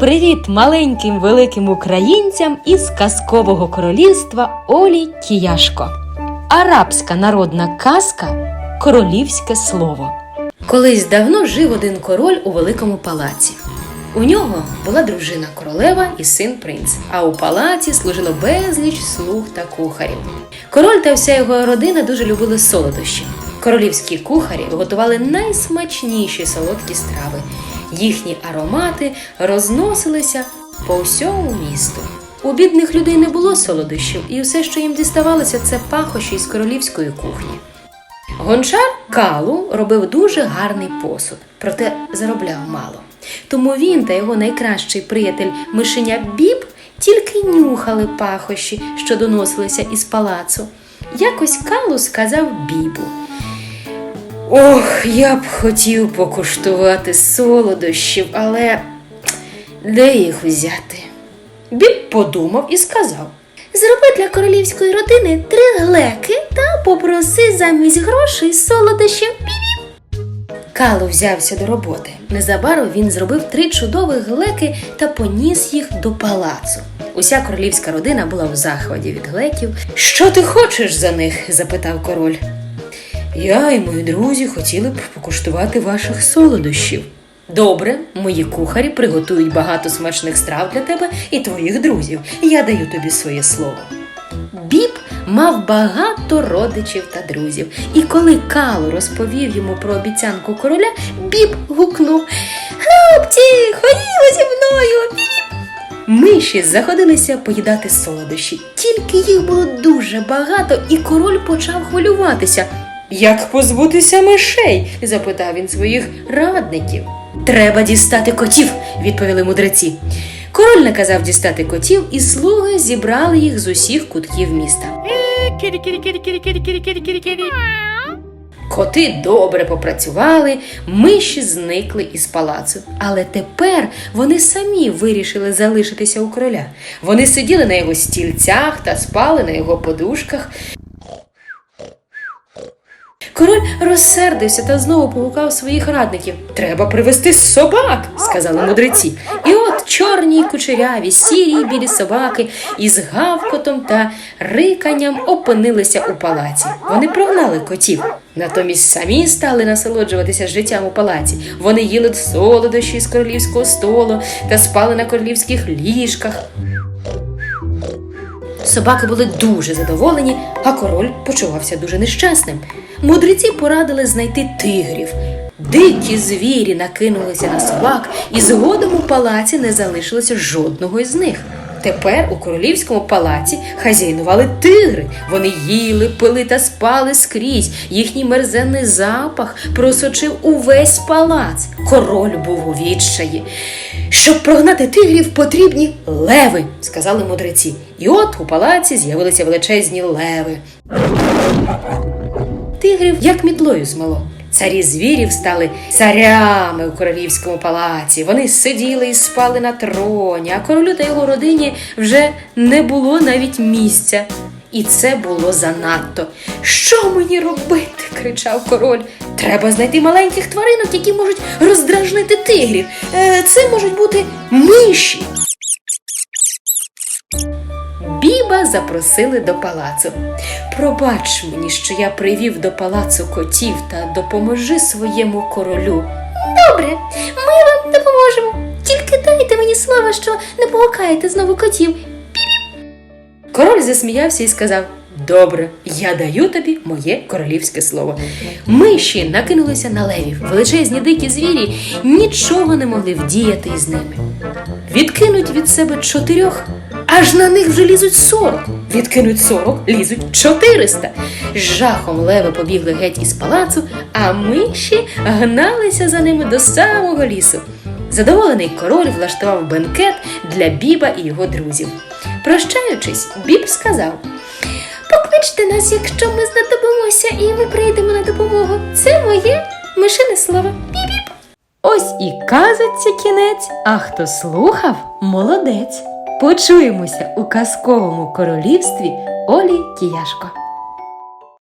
Привіт маленьким великим українцям із казкового королівства Олі Кіяшко. Арабська народна казка Королівське слово. Колись давно жив один король у великому палаці. У нього була дружина королева і син принц, а у палаці служило безліч слуг та кухарів. Король та вся його родина дуже любили солодощі. Королівські кухарі готували найсмачніші солодкі страви. Їхні аромати розносилися по всьому місту. У бідних людей не було солодощів, і все, що їм діставалося, це пахощі з королівської кухні. Гончар Калу робив дуже гарний посуд, проте заробляв мало. Тому він та його найкращий приятель мишеня Біб тільки нюхали пахощі, що доносилися із палацу. Якось Калу сказав Бібу. Ох, я б хотів покуштувати солодощів, але де їх взяти? Біб подумав і сказав. Зроби для королівської родини три глеки та попроси замість грошей солодощів. Кало взявся до роботи. Незабаром він зробив три чудових глеки та поніс їх до палацу. Уся королівська родина була в захваті від глеків. Що ти хочеш за них? запитав король. Я і мої друзі хотіли б покуштувати ваших солодощів. Добре, мої кухарі приготують багато смачних страв для тебе і твоїх друзів. Я даю тобі своє слово. Біб мав багато родичів та друзів, і коли Кало розповів йому про обіцянку короля, Біб гукнув Хлопці, ходімо зі мною. Біб. Миші заходилися поїдати солодощі, тільки їх було дуже багато, і король почав хвилюватися. Як позбутися мишей? запитав він своїх радників. Треба дістати котів, відповіли мудреці. Король наказав дістати котів, і слуги зібрали їх з усіх кутків міста. Коти добре попрацювали, миші зникли із палацу. Але тепер вони самі вирішили залишитися у короля. Вони сиділи на його стільцях та спали на його подушках. Король розсердився та знову погукав своїх радників. Треба привезти собак, сказали мудреці. І от чорні кучеряві, сірі білі собаки із гавкотом та риканням опинилися у палаці. Вони прогнали котів. Натомість самі стали насолоджуватися життям у палаці. Вони їли солодощі з королівського столу та спали на королівських ліжках. Собаки були дуже задоволені, а король почувався дуже нещасним. Мудреці порадили знайти тигрів. Дикі звірі накинулися на собак, і згодом у палаці не залишилося жодного із них. Тепер у королівському палаці хазяйнували тигри. Вони їли, пили та спали скрізь. Їхній мерзенний запах просочив увесь палац. Король був у відчаї. Щоб прогнати тигрів, потрібні леви, сказали мудреці. І от у палаці з'явилися величезні леви. Тигрів як мітлою змело. Царі звірів стали царями у королівському палаці. Вони сиділи і спали на троні, а королю та його родині вже не було навіть місця. І це було занадто. Що мені робити? кричав король. Треба знайти маленьких тваринок, які можуть роздражнити тигрів. Е, це можуть бути миші. Біба запросили до палацу. Пробач мені, що я привів до палацу котів та допоможи своєму королю. Добре, ми вам допоможемо. Тільки дайте мені слова, що не погукаєте знову котів. Король засміявся і сказав: Добре, я даю тобі моє королівське слово. Миші накинулися на левів. Величезні дикі звірі нічого не могли вдіяти із ними. Відкинуть від себе чотирьох, аж на них вже лізуть сорок. Відкинуть сорок, лізуть чотириста. Жахом леви побігли геть із палацу, а миші гналися за ними до самого лісу. Задоволений король влаштував бенкет для Біба і його друзів. Прощаючись, Біб сказав: Покличте нас, якщо ми знадобимося, і ми прийдемо на допомогу. Це моє мишине слово. Біп-біп. Ось і казаться кінець, а хто слухав, молодець. Почуємося у казковому королівстві Олі Кіяшко.